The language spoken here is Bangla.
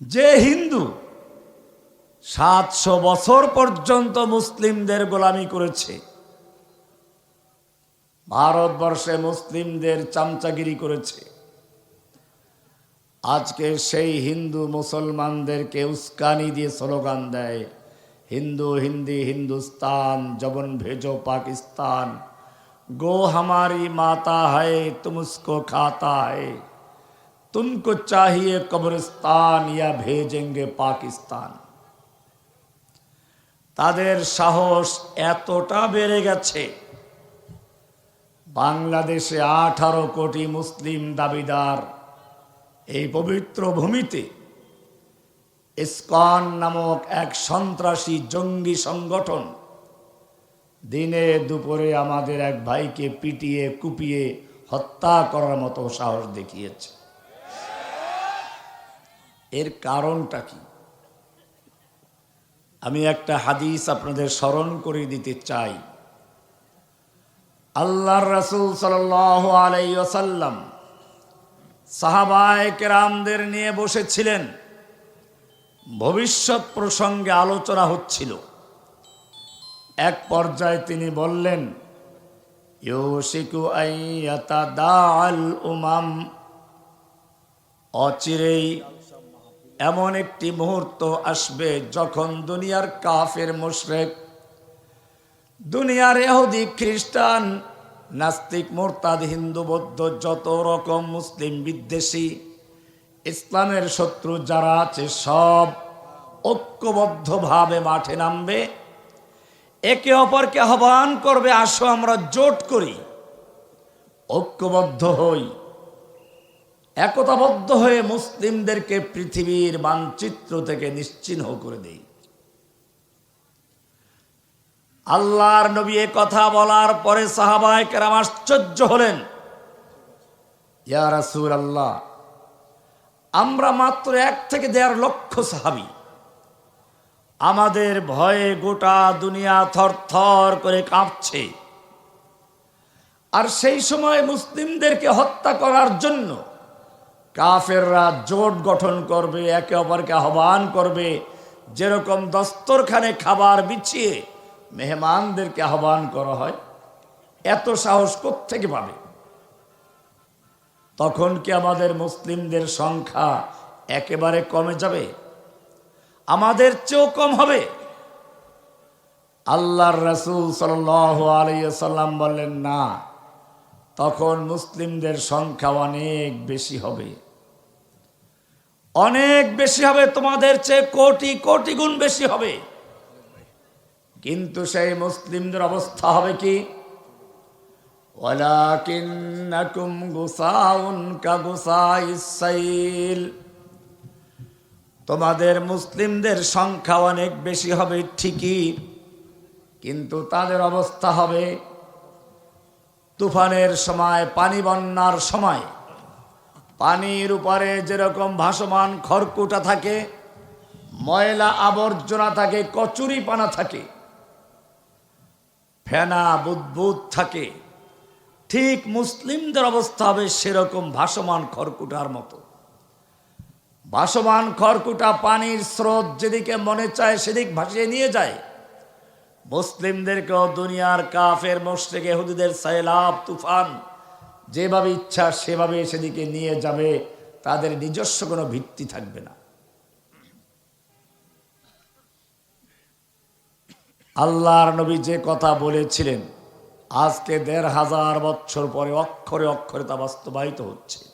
যে হিন্দু সাতশো বছর পর্যন্ত মুসলিমদের গোলামি করেছে, ভারতবর্ষে মুসলিমদের চামচাগিরি করেছে, আজকে সেই হিন্দু মুসলমানদেরকে উস্কানি দিয়ে স্লোগান দেয়, হিন্দু, হিন্দি, হিন্দুস্তান, জবন ভেজো পাকিস্তান, গো হামারি মাতা হয়, তুমস্কো খাতা হয়। तुमको चाहिए कब्रिस्तान या भेजेंगे পাকিস্তান তাদের সাহস এতটা বেড়ে গেছে বাংলাদেশে আঠারো কোটি মুসলিম দাবিদার এই পবিত্র ভূমিতে ইসকন নামক এক সন্ত্রাসী জঙ্গি সংগঠন দিনে দুপুরে আমাদের এক ভাইকে পিটিয়ে কুপিয়ে হত্যা করার মতো সাহস দেখিয়েছে এর কারণটা কি? আমি একটা হাদিস আপনাদের স্মরণ করে দিতে চাই। আল্লাহর রসুল সাল আলাই ওসাল্লাম সাহাবায় কেরামদের নিয়ে বসেছিলেন। ভবিষ্যৎ প্রসঙ্গে আলোচনা হচ্ছিল। এক পর্যায়ে তিনি বললেন আইয়াতা দাল উমাম। অচিরেই এমন একটি মুহূর্ত আসবে যখন দুনিয়ার কাফের মুশরেক, দুনিয়ার এহুদি খ্রিস্টান, নাস্তিক, মোরতাদ, হিন্দু, বৌদ্ধ, যত রকম মুসলিম বিদ্বেষী, ইসলামের শত্রু যারা আছে সব ঐক্যবদ্ধভাবে মাঠে নামবে। একে অপরকে আহ্বান করবে, আসো আমরা জোট করি, ঐক্যবদ্ধ হই। একতাবদ্ধ হয়ে মুসলিমদেরকে পৃথিবীর মানচিত্র থেকে নিশ্চিহ্ন করে দেই। আল্লাহর নবী এ কথা বলার পরে সাহাবায় কেরাম আশ্চর্য হলেন। ইয়া আল্লাহ আমরা মাত্র এক থেকে দেড় লক্ষ সাহাবি। আমাদের ভয়ে গোটা দুনিয়া থর থর করে কাঁপছে। আর সেই সময় মুসলিমদেরকে হত্যা করার জন্য কাফেররা জোট গঠন করবে, একে অপরকে আহ্বান করবে। যেরকম দস্তরখানে খাবার বিছিয়ে মেহমানদেরকে আহ্বান করা হয়, এত সাহস থেকে পাবে? তখন কি আমাদের মুসলিমদের সংখ্যা একেবারে কমে যাবে? আমাদের চেয়েও কম হবে? আল্লাহর রসুল সাল আলাইসাল্লাম বললেন, না, তখন মুসলিমদের সংখ্যা অনেক বেশি হবে। অনেক বেশি হবে, তোমাদের চেয়ে কোটি কোটি গুণ বেশি হবে। কিন্তু সেই মুসলিমদের অবস্থা হবে কি? তোমাদের মুসলিমদের সংখ্যা অনেক বেশি হবে, ঠিকই। কিন্তু তাদের অবস্থা হবে তুফানের সময়, পানি বন্যার সময়। পানির উপরে যেরকম ভাসমান খড়কুটা থাকে, ময়লা আবর্জনা থাকে কচুরি পানা থাকে, ফেনা বুদবুদ থাকে, ঠিক মুসলিমদের অবস্থা হবে সেরকম ভাসমান খড়কুটার মতো। ভাসমান খড়কুটা পানির স্রোত যেদিকে মনে চায় সেদিক ভাসিয়ে নিয়ে যায়। মুসলিমদেরকেও দুনিয়ার কাফের মোশরেক হুদিদের সাইলাব, তুফান যেভাবে ইচ্ছা, সেভাবে সেদিকে নিয়ে যাবে, তাদের নিজস্ব কোনো ভিত্তি থাকবে না। আল্লাহর নবী যে কথা বলেছিলেন, আজকে দেড় হাজার বছর পরে অক্ষরে অক্ষরে তা বাস্তবায়িত হচ্ছে।